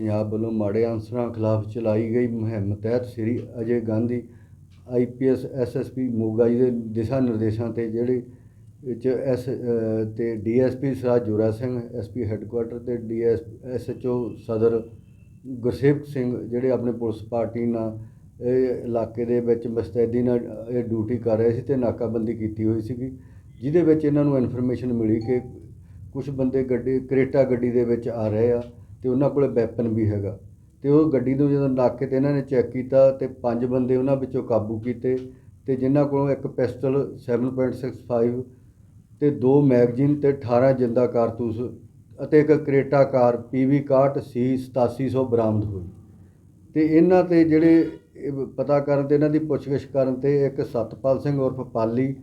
ਪੰਜਾਬ ਵੱਲੋਂ ਮਾੜੇ ਅਨਸਰਾਂ ਖਿਲਾਫ ਚਲਾਈ ਗਈ ਮੁਹਿੰਮ ਤਹਿਤ ਸ੍ਰੀ ਅਜੇ ਗਾਂਧੀ ਆਈਪੀਐਸ ਐਸਐਸਪੀ ਮੋਗਾ ਜੀ ਦੇ ਦਿਸ਼ਾ ਨਿਰਦੇਸ਼ਾਂ ਤੇ ਜਿਹੜੇ ਵਿੱਚ ਐਸ ਅ, ਤੇ ਡੀਐਸਪੀ ਸਰਾਜ ਜੋਰਾ ਸਿੰਘ ਐਸਪੀ ਹੈੱਡਕੁਆਟਰ ਤੇ ਡੀਐਸ ਐਸਐਚਓ ਸਦਰ ਗੁਰਸੇਵਕ ਸਿੰਘ ਜਿਹੜੇ ਆਪਣੇ ਪੁਲਿਸ ਪਾਰਟੀ ਨਾਲ ਇਹ ਇਲਾਕੇ ਦੇ ਵਿੱਚ ਮੁਸਤੈਦੀ ਨਾਲ ਇਹ ਡਿਊਟੀ ਕਰ ਰਹੇ ਸੀ ਤੇ ਨਾਕਾਬੰਦੀ ਕੀਤੀ ਹੋਈ ਸੀਗੀ ਜਿਹਦੇ ਵਿੱਚ ਇਹਨਾਂ ਨੂੰ ਇਨਫੋਰਮੇਸ਼ਨ ਮਿਲੀ ਕਿ ਕੁਝ ਬੰਦੇ ਗੱਡੀ ਕਰੇਟਾ ਗੱਡੀ ਦੇ ਵਿੱਚ ਆ ਰਹੇ ਆ। ਤੇ ਉਹਨਾਂ ਕੋਲੇ ਵੈਪਨ ਵੀ ਹੈਗਾ। ਤੇ ਉਹ ਗੱਡੀ ਨੂੰ ਜਦੋਂ ਨਾਕੇ ਤੇ ਇਹਨਾਂ ਨੇ ਚੈੱਕ ਕੀਤਾ ਤੇ ਪੰਜ ਬੰਦੇ ਉਹਨਾਂ ਵਿੱਚੋਂ ਕਾਬੂ ਕੀਤੇ ਤੇ ਜਿਨ੍ਹਾਂ ਕੋਲੋਂ ਇੱਕ ਪਿਸਟਲ 7.65 ਤੇ ਦੋ ਮੈਗਜ਼ੀਨ ਤੇ 18 ਜਿੰਦਾ ਕਾਰਤੂਸ ਅਤੇ ਇੱਕ ਕਰੇਟਾ ਕਾਰ PV 61 ਸੀ 8700 ਬਰਾਮਦ ਹੋਈ। ਤੇ ਇਹਨਾਂ ਤੇ ਜਿਹੜੇ ਪਤਾ ਕਰਨ ਤੇ ਇਹਨਾਂ ਦੀ ਪੁੱਛਗਿੱਛ ਕਰਨ ਤੇ ਇੱਕ ਸਤਪਾਲ ਸਿੰਘ ਉਰਫ ਪਾਲੀ,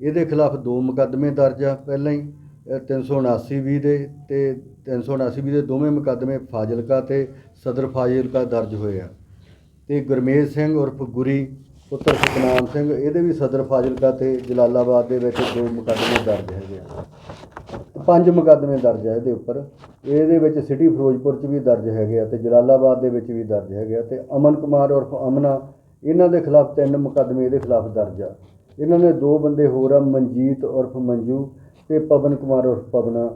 ਇਹਦੇ ਖਿਲਾਫ ਦੋ ਮੁਕੱਦਮੇ ਦਰਜ ਆ ਪਹਿਲਾਂ ਹੀ। 379 ਵੀ ਦੇ ਤੇ 379 ਵੀ ਦੇ ਦੋਵੇਂ ਮੁਕੱਦਮੇ ਫਾਜ਼ਿਲਕਾ ਤੇ ਸਦਰ ਫਾਜ਼ਿਲਕਾ ਦਰਜ ਹੋਏ ਆ। ਤੇ ਗੁਰਮੇਜ ਸਿੰਘ ਉਰਫ ਗੁਰੀ ਪੁੱਤਰ ਸੁਖਨਾਮ ਸਿੰਘ, ਇਹਦੇ ਵੀ ਸਦਰ ਫਾਜ਼ਿਲਕਾ ਤੇ ਜਲਾਲਾਬਾਦ ਦੇ ਵਿੱਚ ਦੋ ਮੁਕੱਦਮੇ ਦਰਜ ਹੈਗੇ ਆ। ਪੰਜ ਮੁਕੱਦਮੇ ਦਰਜ ਹੈ ਇਹਦੇ ਉੱਪਰ। ਇਹਦੇ ਵਿੱਚ ਸਿਟੀ ਫਿਰੋਜ਼ਪੁਰ 'ਚ ਵੀ ਦਰਜ ਹੈਗੇ ਆ ਤੇ ਜਲਾਲਾਬਾਦ ਦੇ ਵਿੱਚ ਵੀ ਦਰਜ ਹੈਗੇ ਆ ਤੇ ਅਮਨ ਕੁਮਾਰ ਉਰਫ ਅਮਨਾ, ਇਹਨਾਂ ਦੇ ਖਿਲਾਫ ਤਿੰਨ ਮੁਕੱਦਮੇ ਇਹਦੇ ਖਿਲਾਫ ਦਰਜ ਆ। ਇਹਨਾਂ ਨੇ ਦੋ ਬੰਦੇ ਹੋਰ ਆ, ਮਨਜੀਤ ਉਰਫ ਮੰਜੂ ਤੇ ਪਵਨ ਕੁਮਾਰ ਉਰਫ ਪਵਨਾ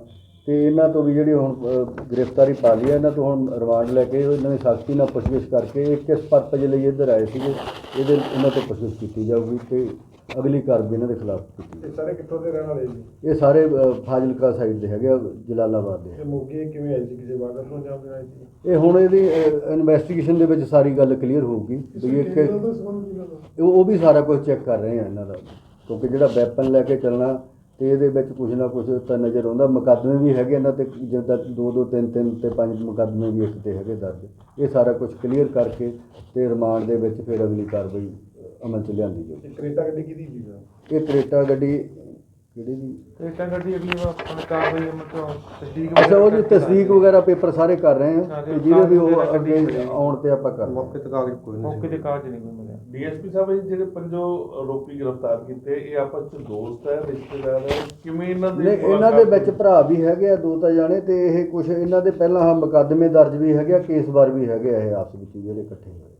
ਤੇ ਇਹਨਾਂ ਤੋਂ ਵੀ ਜਿਹੜੀ ਹੁਣ ਅ, ਗ੍ਰਿਫਤਾਰੀ ਪਾ ਲਈ ਹੈ ਇਹਨਾਂ ਤੋਂ ਹੁਣ ਰਿਮਾਂਡ ਲੈ ਕੇ ਇਹਨਾਂ ਦੀ ਸਖਤੀ ਨਾਲ ਪੁੱਛਗਿੱਛ ਕਰਕੇ ਇਹ ਕਿਸ ਪਰਪਸ ਲਈ ਇੱਧਰ ਆਏ ਸੀਗੇ ਇਹਦੇ ਇਹਨਾਂ ਤੋਂ ਪੁੱਛਗਿੱਛ ਕੀਤੀ ਜਾਊਗੀ ਤੇ ਅਗਲੀ ਕਾਰਵਾਈ ਇਹਨਾਂ ਦੇ ਖਿਲਾਫ ਕੀਤੀ ਇਹ ਸਾਰੇ ਕਿੱਥੋਂ ਦੇ ਰਹਿਣ ਵਾਲੇ ਜੀ? ਇਹ ਸਾਰੇ ਅ, ਫਾਜ਼ਿਲਕਾ ਸਾਈਡ ਦੇ ਹੈਗੇ ਆ, ਜਲਾਲਾਬਾਦ ਦੇ। ਤੇ ਮੋਗੇ ਕਿਵੇਂ ਆਏ ਸੀ ਕਿਸੇ ਵਾਰ ਤੋਂ ਜਾਂ ਆਏ ਸੀ? ਇਹ ਹੁਣ ਇਹਦੀ ਇਨਵੈਸਟੀਗੇਸ਼ਨ ਦੇ ਵਿੱਚ ਸਾਰੀ ਗੱਲ ਕਲੀਅਰ ਹੋਊਗੀ ਵੀ ਇਹ ਕਿ ਉਹ ਉਹ ਵੀ ਸਾਰਾ ਕੁਝ ਚੈੱਕ ਕਰ ਰਹੇ ਆ ਇਹਨਾਂ ਦਾ ਕਿਉਂਕਿ ਜਿਹੜਾ ਵੈਪਨ ਲੈ ਕੇ ਚੱਲਣਾ ਤੇ ਇਹਦੇ ਵਿੱਚ ਕੁਝ ਨਾ ਕੁਝ ਤਾਂ ਨਜ਼ਰ ਆਉਂਦਾ। ਮੁਕੱਦਮੇ ਵੀ ਹੈਗੇ ਇਹਨਾਂ ਤੇ ਜਿੱਦਾਂ ਦੋ ਦੋ ਤਿੰਨ ਤਿੰਨ ਤੇ ਪੰਜ ਮੁਕੱਦਮੇ ਵੀ ਇੱਕ ਤੇ ਹੈਗੇ ਦਰਜ। ਇਹ ਸਾਰਾ ਕੁਝ ਕਲੀਅਰ ਕਰਕੇ ਤੇ ਰਿਮਾਂਡ ਦੇ ਵਿੱਚ ਫਿਰ ਅਗਲੀ ਕਾਰਵਾਈ ਅਮਲ ਚ ਲਿਆਂਦੀ ਜਾਊਗੀ। ਇਹ ਕਰੇਟਾ ਗੱਡੀ ਕਿਹਦੀ ਸੀ? ਸਰ ਇਹ ਕਰੇਟਾ ਗੱਡੀ ਕਿਹੜੀ ਦੀ ਕਰੇਟਾ ਗੱਡੀ ਅਗਲੀ ਵਾਰ ਆਪਣੇ ਕਾਰਵਾਈ ਮਤਲਬ ਤਸਦੀਕ ਅੱਛਾ ਉਹਦੀ ਤਸਦੀਕ ਵਗੈਰਾ ਪੇਪਰ ਸਾਰੇ ਕਰ ਰਹੇ ਆ ਸਾਰੇ ਤੇ ਜਿਹਦੇ ਵੀ ਉਹ ਅੱਗੇ ਆਉਣ ਤੇ ਆਪਾਂ ਕਰ ਮੌਕੇ ਤੇ ਕਾਗਜ਼ ਕੋਈ ਨਹੀਂ ਮੌਕੇ ਤੇ ਕਾਗਜ਼ ਨਹੀਂ ਕੋਈ ਡੀਐਸਪੀ ਸਾਹਿਬ ਇਹ ਜਿਹੜੇ ਪੰਜੋ ਆਰੋਪੀ ਗ੍ਰਿਫਤਾਰ ਕੀਤੇ ਇਹ ਆਪਸ ਵਿੱਚ ਦੋਸਤ ਹੈ ਰਿਸ਼ਤੇਦਾਰ ਹੈ? ਕਿਵੇਂ ਇਹਨਾਂ ਦੇ ਇਹਨਾਂ ਦੇ ਵਿੱਚ ਭਰਾ ਵੀ ਹੈਗੇ ਆ ਦੋ ਤਾਂ ਜਾਣੇ ਤੇ ਇਹ ਕੁਝ ਇਹਨਾਂ ਦੇ ਪਹਿਲਾਂ ਹਾਂ ਮੁਕੱਦਮੇ ਦਰਜ ਵੀ ਹੈਗੇ ਆ ਕੇਸ ਵਾਰ ਵੀ ਹੈਗੇ ਆ ਇਹ ਆਪਸ ਵਿੱਚ ਜਿਹੜੇ ਇਕੱਠੇ ਹੋਏ।